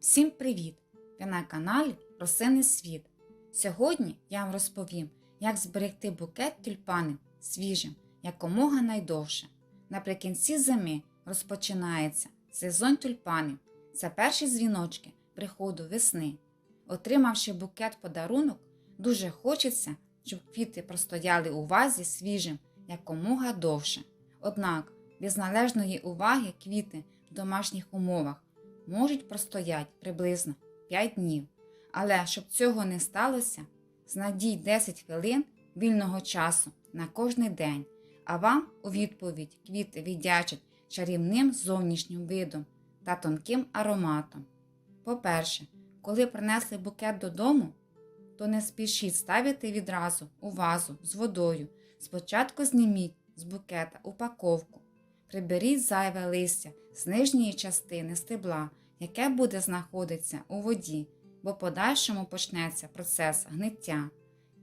Всім привіт! Ви на каналі Росинний світ. Сьогодні я вам розповім, як зберегти букет тюльпанів свіжим якомога найдовше. Наприкінці зими розпочинається сезон тюльпанів. Це перші дзвіночки приходу весни. Отримавши букет подарунок, дуже хочеться, щоб квіти простояли у вазі свіжим якомога довше. Однак, без належної уваги квіти в домашніх умовах можуть простояти приблизно 5 днів. Але щоб цього не сталося, знайдіть 10 хвилин вільного часу на кожний день, а вам у відповідь квіти віддячать чарівним зовнішнім видом та тонким ароматом. По-перше, коли принесли букет додому, то не спішіть ставити відразу у вазу з водою. Спочатку зніміть з букета упаковку. Приберіть зайве листя з нижньої частини стебла, яке буде знаходитися у воді, бо подальшому почнеться процес гниття.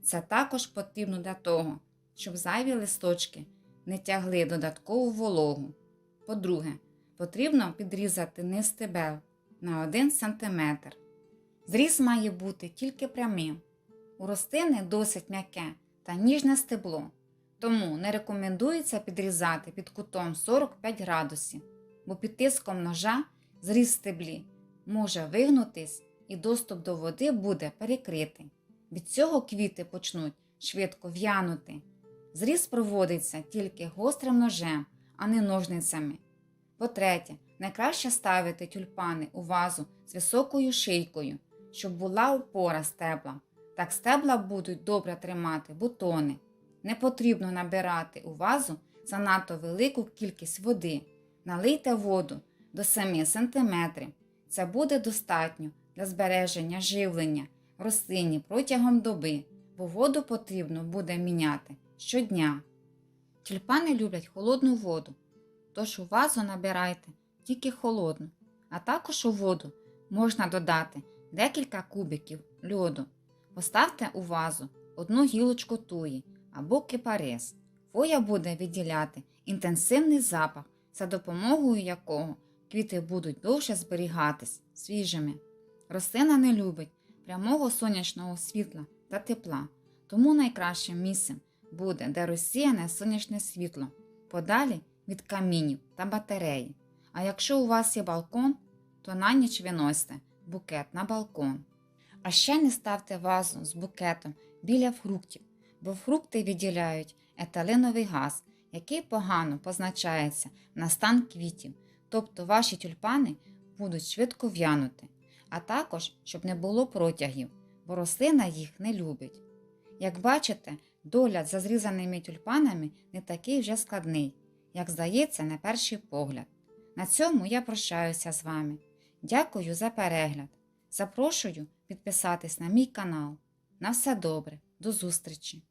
Це також потрібно для того, щоб зайві листочки не тягли додаткову вологу. По-друге, потрібно підрізати низ стебел на 1 см. Зріз має бути тільки прямим. У рослини досить м'яке та ніжне стебло, тому не рекомендується підрізати під кутом 45 градусів, бо під тиском ножа зріз стеблі може вигнутись і доступ до води буде перекритий. Від цього квіти почнуть швидко в'янути. Зріз проводиться тільки гострим ножем, а не ножницями. По-третє, найкраще ставити тюльпани у вазу з високою шийкою, щоб була опора стебла. Так стебла будуть добре тримати бутони. Не потрібно набирати у вазу занадто велику кількість води. Налийте воду до 7 см. Це буде достатньо для збереження живлення рослині протягом доби, бо воду потрібно буде міняти щодня. Тюльпани люблять холодну воду, тож у вазу набирайте тільки холодну, а також у воду можна додати декілька кубиків льоду. Поставте у вазу одну гілочку туї або кипарис. Фоя буде відділяти інтенсивний запах, за допомогою якого квіти будуть довше зберігатись свіжими. Рослина не любить прямого сонячного світла та тепла, тому найкращим місцем буде, де розсіяне сонячне світло, подалі від камінів та батареї. А якщо у вас є балкон, то на ніч виносьте букет на балкон. А ще не ставте вазу з букетом біля фруктів, бо фрукти відділяють еталиновий газ, який погано позначається на стан квітів, тобто ваші тюльпани будуть швидко в'янути, а також, щоб не було протягів, бо рослина їх не любить. Як бачите, догляд за зрізаними тюльпанами не такий вже складний, як здається на перший погляд. На цьому я прощаюся з вами. Дякую за перегляд. Запрошую підписатись на мій канал. На все добре, до зустрічі!